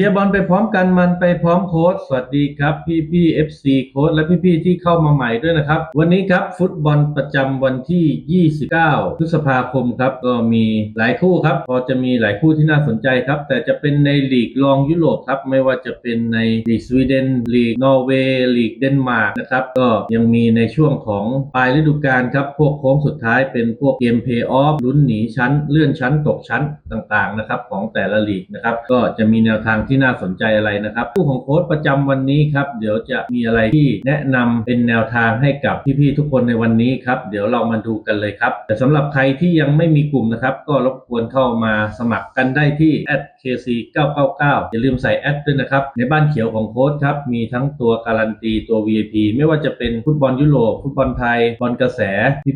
ชียร์บอลไปพร้อมกันมันไปพร้อมโค้ชสวัสดีครับพี่พี่ๆ FC โค้ชและพี่พี่ที่เข้ามาใหม่ด้วยนะครับ วันนี้ครับฟุตบอลประจำวันที่ 29 พฤษภาคมครับ ก็มีหลายคู่ครับ พอจะมีหลายคู่ที่น่าสนใจครับ แต่จะเป็นในลีกรองยุโรปครับ ไม่ว่าจะเป็นในลีกสวีเดนลีกนอร์เวย์ลีกเดนมาร์กนะครับ ก็ยังมีในช่วงของปลายฤดูกาลครับ พวกโค้งสุดท้ายเป็นพวกเกมเพย์ออฟลุ้นหนีชั้น เลื่อนชั้นตกชั้นต่างๆนะครับของแต่ละลีกนะครับก็จะมีแนวทางที่น่าสนใจอะไรนะครับคู่ของโค้ชประจำวันนี้ครับเดี๋ยวจะมีอะไรที่แนะนำเป็นแนวทางให้กับพี่ๆทุกคนในวันนี้ครับเดี๋ยวเรามาดูกันเลยครับ แต่สำหรับใครที่ยังไม่มีกลุ่มนะครับ ก็รบกวนเข้ามาสมัครกันได้ที่ @kc 999 อย่าลืมใส่แอดด้วยนะครับ ในบ้านเขียวของโค้ชครับ มีทั้งตัวการันตีตัว VIP ไม่ว่าจะเป็นฟุตบอลยุโรปฟุตบอลไทยบอลกระแส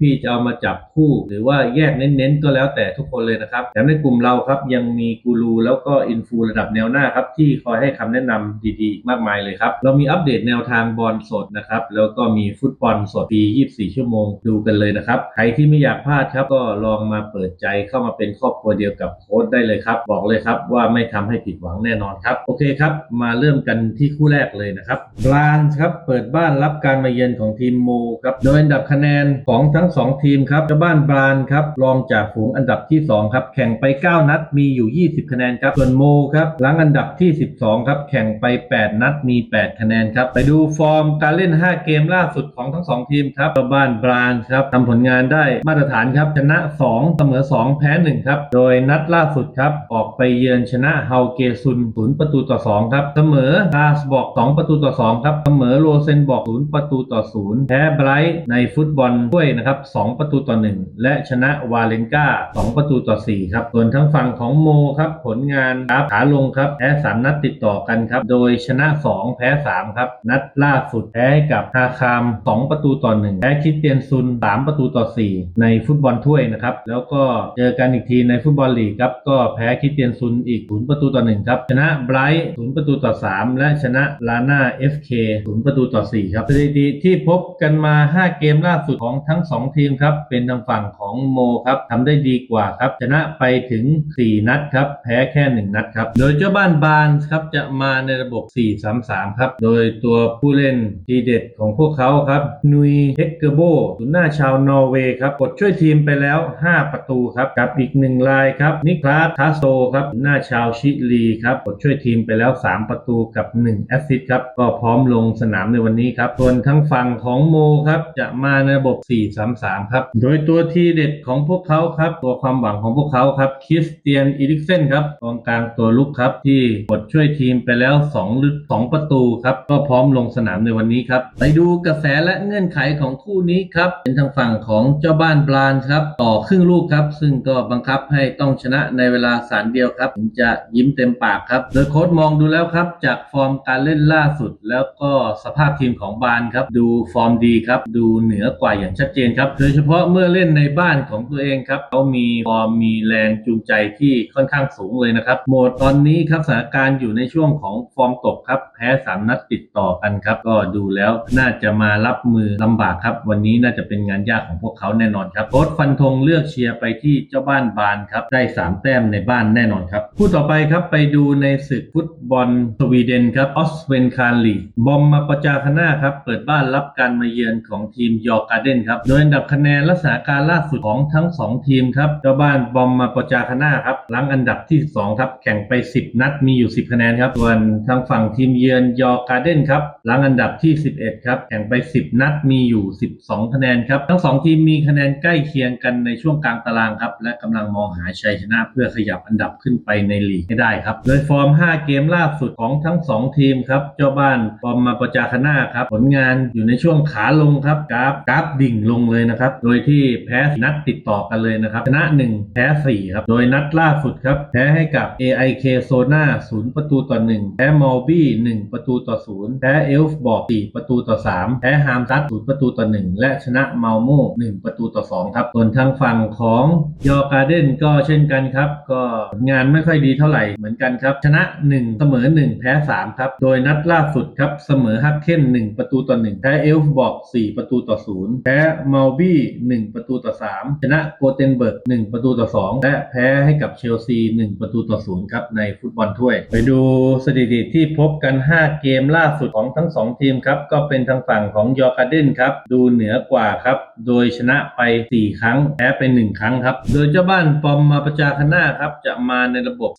พี่ๆจะเอามาจับคู่ หรือว่าแยกเน้นๆ ก็แล้วแต่ทุกคนเลยนะครับแถมในกลุ่มเราครับยังมีกูรูแล้วก็อินฟูระดับแนวหน้าครับที่คอยให้คำแนะนำดีๆ มากมายเลยครับ เรามีอัปเดตแนวทางบอลสดนะครับ แล้วก็มีฟุตบอลสดปี24 ชั่วโมงดูกันเลยนะครับ ใครที่ไม่อยากพลาดครับก็ลองมาเปิดใจเข้ามาเป็นครอบครัวเดียวกับโค้ดได้เลยครับ บอกเลยครับว่าไม่ทำให้ผิดหวังแน่นอนครับ โอเคครับ มาเริ่มกันที่คู่แรกเลยนะครับบรานส์ครับเปิดบ้านรับการมาเยือนของทีมโมครับโดยอันดับคะแนนของทั้ง 2 ทีมครับเจ้าบ้านบรานส์ครับรองจากฝูงอันดับที่ 2 ครับ แข่งไป 9 นัดมีอยู่ 20 คะแนนครับส่วนโมครับหลังอันดับับที่ 12 ครับ แข่งไป 8 นัดมี 8 คะแนนครับ ไปดูฟอร์มการเล่น 5 เกมล่าสุดของทั้ง 2 ทีมครับบ้านบรานส์ครับทำผลงานได้มาตรฐานครับ ชนะ 2 เสมอ 2 แพ้ 1 ครับ โดยนัดล่าสุดครับ ออกไปเยือนชนะเฮาเกซุน 0 ประตูต่อ 2 ครับ เสมอคาสบอก 2 ประตูต่อ 2 ครับ เสมอโรเซนบอก 0 ประตูต่อ 0 แพ้ไบรท์ในฟุตบอลถ้วยนะครับ 2 ประตูต่อ 1 และชนะวาเลนกา2 ประตูต่อ 4 ครับ ส่วนทั้งฝั่งของโมครับ ผลงานครับขาลงครับแพ้3นัดติดต่อกันครับ โดยชนะ 2 แพ้ 3 ครับ นัดล่าสุดแพ้กับฮาคาม 2 ประตูต่อ 1 แพ้คริสเตียนซุน 3 ประตูต่อ 4 ในฟุตบอลถ้วยนะครับ แล้วก็เจอกันอีกทีในฟุตบอลลีกครับ ก็แพ้คริสเตียนซุนอีก 0 ประตูต่อ 1 ครับ ชนะไบรท์0ประตูต่อ 3 และชนะลาน่า FK 0 ประตูต่อ 4 ครับสถิติที่พบกันมา 5 เกมล่าสุดของทั้ง 2 ทีมครับ เป็นทางฝั่งของโมครับทำได้ดีกว่าครับ ชนะไปถึง 4 นัดครับ แพ้แค่ 1 นัดครับ โดยเจ้าบ้านบาร์นส์ครับจะมาในระบบ 4-3-3 ครับ โดยตัวผู้เล่นทีเด็ดของพวกเขาครับ นุยเฮกเกอร์โบศูนหน้าชาวนอร์เวย์ครับ กดช่วยทีมไปแล้ว 5 ประตูครับ กับอีกหนึ่งรายครับ นิคลาสทาโซครับหน้าชาวชิลีครับ กดช่วยทีมไปแล้ว 3 ประตูกับ 1 แอสซิสต์ครับ ก็พร้อมลงสนามในวันนี้ครับ ส่วนทั้งฝั่งของโมครับจะมาในระบบ 4-3-3 ครับ โดยตัวทีเด็ดของพวกเขาครับ ตัวความหวังของพวกเขาครับคริสเตียนอีริกเซนครับกองกลางตัวลุกครับที่กดช่วยทีมไปแล้ว2ลึก2ประตูครับ ก็พร้อมลงสนามในวันนี้ครับ ไปดูกระแสและเงื่อนไขของคู่นี้ครับ เป็นทางฝั่งของเจ้าบ้านบรานครับ ต่อครึ่งลูกครับ ซึ่งก็บังคับให้ต้องชนะในเวลาสารเดียวครับถึงจะยิ้มเต็มปากครับ โดยโค้ชมองดูแล้วครับ จากฟอร์มการเล่นล่าสุด แล้วก็สภาพทีมของบานครับ ดูฟอร์มดีครับ ดูเหนือกว่าอย่างชัดเจนครับ โดยเฉพาะเมื่อเล่นในบ้านของตัวเองครับเขามีฟอร์มมีแรงจูงใจที่ค่อนข้างสูงเลยนะครับ โหมดตอนนี้ครับสถานการณ์อยู่ในช่วงของฟอร์มตกครับแพ้สามนัดติดต่อกันครับ ก็ดูแล้วน่าจะมารับมือลำบากครับ วันนี้น่าจะเป็นงานยากของพวกเขาแน่นอนครับโค้ชฟันธงเลือกเชียร์ไปที่เจ้าบ้านบานครับ ได้สามแต้มในบ้านแน่นอนครับคู่ต่อไปครับไปดูในศึกฟุตบอลสวีเดนครับออสเวนคารลีบอมมาประจาคณาครับเปิดบ้านรับการมาเยือนของทีมยอร์การ์เดนครับโดยอันดับคะแนนและสถานการณ์ล่าสุดของทั้ง 2 ทีมครับเจ้าบ้านบอมมาประจาคณาครับหลังอันดับที่2ครับแข่งไป 10 นัดมีมีอยู่ 10 คะแนนครับ ส่วนทางฝั่งทีมเยือนยอร์การ์เดนครับหลังอันดับที่ 11 ครับแข่งไป 10 นัดมีอยู่ 12 คะแนนครับทั้ง 2 ทีมมีคะแนนใกล้เคียงกันในช่วงกลางตารางครับและกำลังมองหาชัยชนะเพื่อขยับอันดับขึ้นไปในลีกให้ได้ครับโดยฟอร์ม 5 เกมล่าสุดของทั้ง 2 ทีมครับเจ้าบ้านบอร์มมาประจาคณาครับผลงานอยู่ในช่วงขาลงครับกราฟกราฟดิ่งลงเลยนะครับโดยที่แพ้นัดติดต่อกันเลยนะครับชนะ 1 แพ้ 4 ครับ โดยนัดล่าสุดครับ แพ้ให้กับ AIK โซนา0 ประตูต่อ 1 แพ้มอลบี้ 1 ประตูต่อ 0 แพ้เอลฟ์บอก 4 ประตูต่อ 3 แพ้ฮามซัต0ประตูต่อ 1 และชนะเมาโม่1ประตูต่อ 2 ครับ ส่วนทางฝั่งของยอร์การ์เดนก็เช่นกันครับ ก็งานไม่ค่อยดีเท่าไหร่เหมือนกันครับ ชนะ 1 เสมอ 1 แพ้ 3 ครับ โดยนัดล่าสุดครับ เสมอฮักเคน1 ประตูต่อ 1 แพ้เอลฟ์บอก 4 ประตูต่อ 0 แพ้เมาบี้1 ประตูต่อ 3 ชนะโกเทนเบิร์ก1 ประตูต่อ 2 และแพ้ให้กับเชลซี 1 ประตูต่อ 0 ครับในฟุตบอลถ้วด้วย ไปดูสถิติที่พบกัน 5 เกมล่าสุดของทั้ง 2 ทีมครับ ก็เป็นทางฝั่งของยอร์กาเดนครับ ดูเหนือกว่าครับ โดยชนะไป 4 ครั้งแพ้ไป 1 ครั้งครับ โดยเจ้าบ้านปอมมาประจาคณาครับ จะมาในระบบ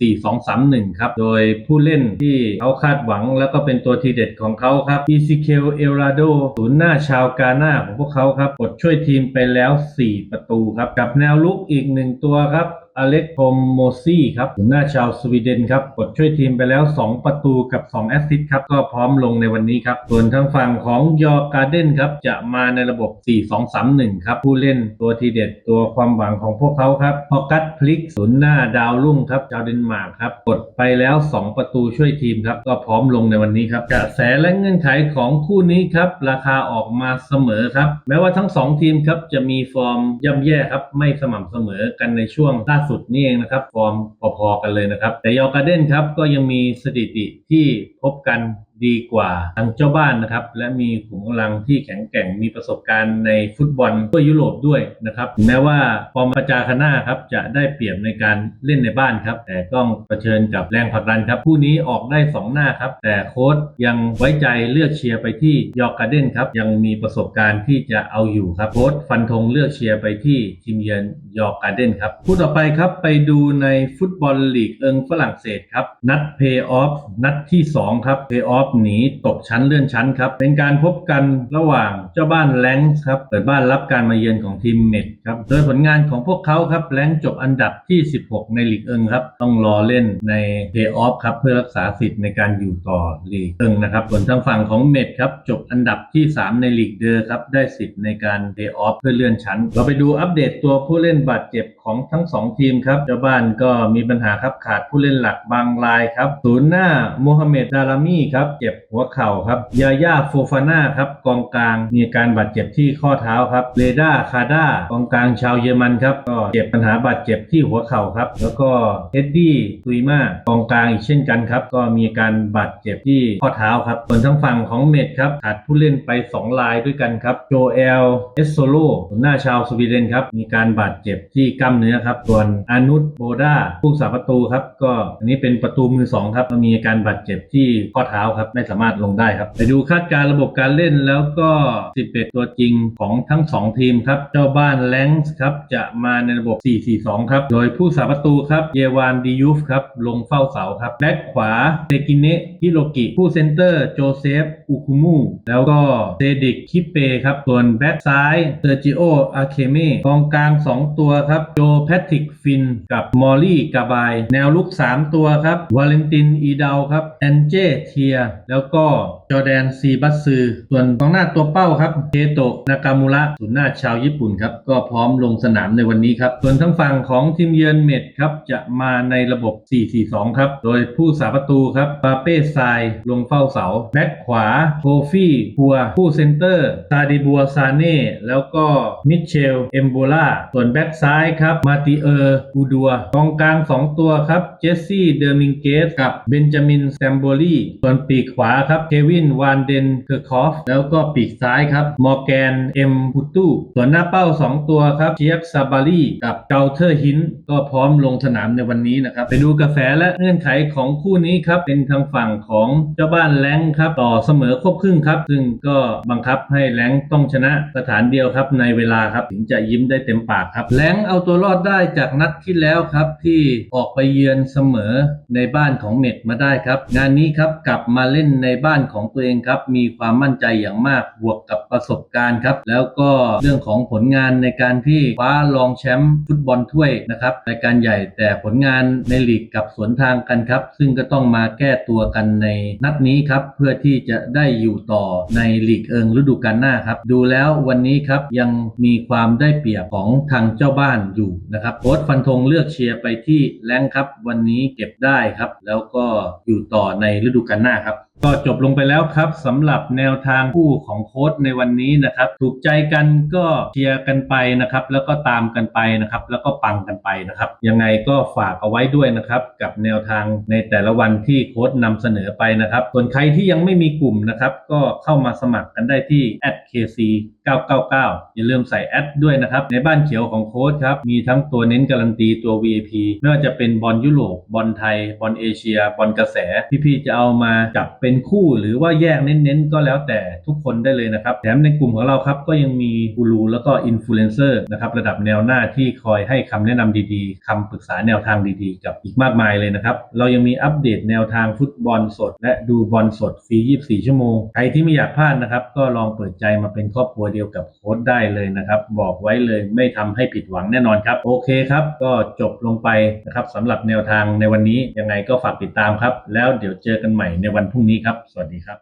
4-2-3-1 ครับ โดยผู้เล่นที่เขาคาดหวังแล้วก็เป็นตัวทีเด็ดของเขาครับอีซิเคลเอลราโดศูนย์หน้าชาวกาหน้าของพวกเขาครับกดช่วยทีมไปแล้ว 4 ประตูครับ กับแนวลุกอีกหนึ่งตัวครับ อเล็กโทมโมซี่ครับหัวหน้าชาวสวีเดนครับกดช่วยทีมไปแล้ว 2 ประตูกับ 2 แอสซิสต์ครับ ก็พร้อมลงในวันนี้ครับ ส่วนทางฝั่งของยอร์การ์เดนครับ จะมาในระบบ 4-2-3-1 ครับ ผู้เล่นตัวทีเด็ดตัวความหวังของพวกเขาครับพอกัตพลิกศูนย์หน้าดาวรุ่งครับชาวเดนมาร์กครับกดไปแล้ว 2 ประตูช่วยทีมครับ ก็พร้อมลงในวันนี้ครับกระแสและเงื่อนไขของคู่นี้ครับราคาออกมาเสมอครับแม้ว่าทั้ง 2 ทีมครับจะมีฟอร์มย่ำแย่ครับไม่สม่ำเสมอกันในช่วงล่าสุดนี่เองนะครับฟอร์มพอๆกันเลยนะครับ แต่ยอร์การ์เดนครับก็ยังมีสถิติที่พบกัน ดีกว่าทางเจ้าบ้านนะครับ และมีขุมกำลังที่แข็งแกร่งมีประสบการณ์ในฟุตบอลทั่วยุโรปด้วยนะครับแม้ว่าฟอร์มประจาคณาครับจะได้เปรียบในการเล่นในบ้านครับ แต่ต้องเผชิญกับแรงผลักดันครับคู่นี้ออกได้ 2 หน้าครับ แต่โค้ชยังไว้ใจเลือกเชียร์ไปที่ยอร์การ์เดนครับยังมีประสบการณ์ที่จะเอาอยู่ครับโค้ชฟันธงเลือกเชียร์ไปที่ทีมเยือนยอร์การ์เดนครับคู่ต่อไปครับไปดูในฟุตบอลลีกเอิงฝรั่งเศสครับนัดเพย์ออฟนัดที่ 2 ครับเพย์ออฟหนีตกชั้นเลื่อนชั้นครับ เป็นการพบกันระหว่างเจ้าบ้านแลงส์ครับ เปิดบ้านรับการมาเยือนของทีมเมดครับ โดยผลงานของพวกเขาครับแลงส์จบอันดับที่ 16 ในลีกเอิงครับ ต้องรอเล่นในเพย์ออฟครับ เพื่อรักษาสิทธิ์ในการอยู่ต่อลีกเอิงนะครับ ส่วนทางฝั่งของเมดครับจบอันดับที่ 3 ในลีกเดอร์ครับ ได้สิทธิ์ในการเพย์ออฟเพื่อเลื่อนชั้น เราไปดูอัปเดตตัวผู้เล่นบาดเจ็บ ของทั้ง2ทีมครับเจ้าบ้านก็มีปัญหาครับขาดผู้เล่นหลักบางรายครับศูนย์หน้าโมฮัมเหม็ดดารามีครับเจ็บหัวเข่าครับยาย่าโฟฟาน่าครับกองกลางมีการบาดเจ็บที่ข้อเท้าครับเรดาคาด้ากองกลางชาวเยอรมันครับก็เจ็บปัญหาบาดเจ็บที่หัวเข่าครับ แล้วก็เอ็ดดี้ตุยมากองกลางอีกเช่นกันครับ ก็มีการบาดเจ็บที่ข้อเท้าครับส่วนทางฝั่งของเมดครับขาดผู้เล่นไป 2 รายด้วยกันครับโจเอลเอสโซโลหน้าชาวสวีเดนครับมีการบาดเจ็บที่กล้ามเนื้อครับ ส่วนอานุตโบดาผู้สาประตูครับ ก็อันนี้เป็นประตูมือสองครับมีอาการบาดเจ็บที่ข้อเท้าครับไม่สามารถลงได้ครับไปดูคาดการระบบการเล่นแล้วก็11ตัวจริงของทั้ง 2 ทีมครับ เจ้าบ้านแลงส์ครับจะมาในระบบ 4-4-2 ครับ โดยผู้สาประตูครับ เยวานดิยูฟครับ ลงเฝ้าเสาครับ แบ็คขวาเซกิเนะฮิโรกิ ผู้เซนเตอร์ โจเซฟ อุคุมู แล้วก็เซดิก คิเปครับ ส่วนแบ็คซ้ายเซอร์จิโอ อาเคเมกองกลาง 2 ตัวครับ โจแพทริกฟินกับมอลลี่กาบาย แนวลุก 3 ตัวครับ วาเลนตินอีดาวครับ แอนเจเทีย แล้วก็ จอแดนซีบัสซือ ส่วนกองหน้าตัวเป้าครับเคโตะนากามูระศูนย์หน้าชาวญี่ปุ่นครับ ก็พร้อมลงสนามในวันนี้ครับ ส่วนทั้งฝั่งของทีมเยือนเมดครับ จะมาในระบบ 4-4-2 ครับ โดยผู้สาประตูครับปาเป้ซายลงเฝ้าเสา แบ็คขวาโคฟี่พัว ผู้เซนเตอร์ซาดิบัวซาเน่แล้วก็มิเชล เอมโบลาส่วนแบ็คซ้ายครับมาติเออร์อูดัวกองกลาง 2 ตัวครับเจสซี่เดอร์มิงเกสกับเบนจามินแซมโบลีส่วนปีกขวาครับเควินวานเดนเคอร์คอฟแล้วก็ปีกซ้ายครับมอร์แกนเอ็มพุตูส่วนหน้าเป้า 2 ตัวครับเชียกซาบารีกับเกาเทอร์ฮินก็พร้อมลงสนามในวันนี้นะครับ ไปดูกระแสและเงื่อนไขของคู่นี้ครับเป็นทางฝั่งของเจ้าบ้านแลงครับต่อเสมอครบครึ่งครับ ซึ่งก็บังคับให้แลงต้องชนะสถานเดียวครับในเวลาครับถึงจะยิ้มได้เต็มปากครับแลงเอาตัวรอดได้จากนัดที่แล้วครับที่ออกไปเยือนเสมอในบ้านของเม็ดมาได้ครับ งานนี้ครับกลับมาเล่นในบ้านของตัวเองครับมีความมั่นใจอย่างมากบวกกับประสบการณ์ครับแล้วก็เรื่องของผลงานในการที่คว้ารองแชมป์ฟุตบอลถ้วยนะครับรายการใหญ่แต่ผลงานในลีกกับสวนทางกันครับ ซึ่งก็ต้องมาแก้ตัวกันในนัดนี้ครับเพื่อที่จะได้อยู่ต่อในลีกเอิงฤดูกาลหน้าครับ ดูแล้ววันนี้ครับยังมีความได้เปรียบของทางเจ้าบ้านอยู่นะครับโค้ชฟันธงเลือกเชียร์ไปที่แรงครับ วันนี้เก็บได้ครับ แล้วก็อยู่ต่อในฤดูกาลหน้าครับ ก็จบลงไปแล้วครับสำหรับแนวทางคู่ของโค้ดในวันนี้นะครับ ถูกใจกันก็เชียร์กันไปนะครับ แล้วก็ตามกันไปนะครับ แล้วก็ปังกันไปนะครับ ยังไงก็ฝากเอาไว้ด้วยนะครับ กับแนวทางในแต่ละวันที่โค้ดนำเสนอไปนะครับ ส่วนใครที่ยังไม่มีกลุ่มนะครับ ก็เข้ามาสมัครกันได้ที่ @kc 999 อย่าลืมใส่แอดด้วยนะครับ ในบ้านเขียวของโค้ดครับ มีทั้งตัวเน้นการันตีตัว VIP ไม่ว่าจะเป็นบอลยุโรปบอลไทยบอลเอเชียบอลกระแสพี่ๆจะเอามาจับเป็น็นคู่หรือว่าแยกเน้นๆ ก็แล้วแต่ทุกคนได้เลยนะครับ แถมในกลุ่มของเราครับก็ยังมีกูรูแล้วก็อินฟลูเอนเซอร์นะครับระดับแนวหน้าที่คอยให้คำแนะนำดีๆคำปรึกษาแนวทางดีๆ กับอีกมากมายเลยนะครับ เรายังมีอัปเดตแนวทางฟุตบอลสด และดูบอลสดฟรี 24 ชั่วโมง ใครที่ไม่อยากพลาดนะครับ ก็ลองเปิดใจมาเป็นครอบครัวเดียวกับโค้ดได้เลยนะครับ บอกไว้เลยไม่ทำให้ผิดหวังแน่นอนครับ โอเคครับ ก็จบลงไปนะครับสำหรับแนวทางในวันนี้ยังไงก็ฝากติดตามครับ แล้วเดี๋ยวเจอกันใหม่ในวันพรุ่งนี้ครับ สวัสดีครับ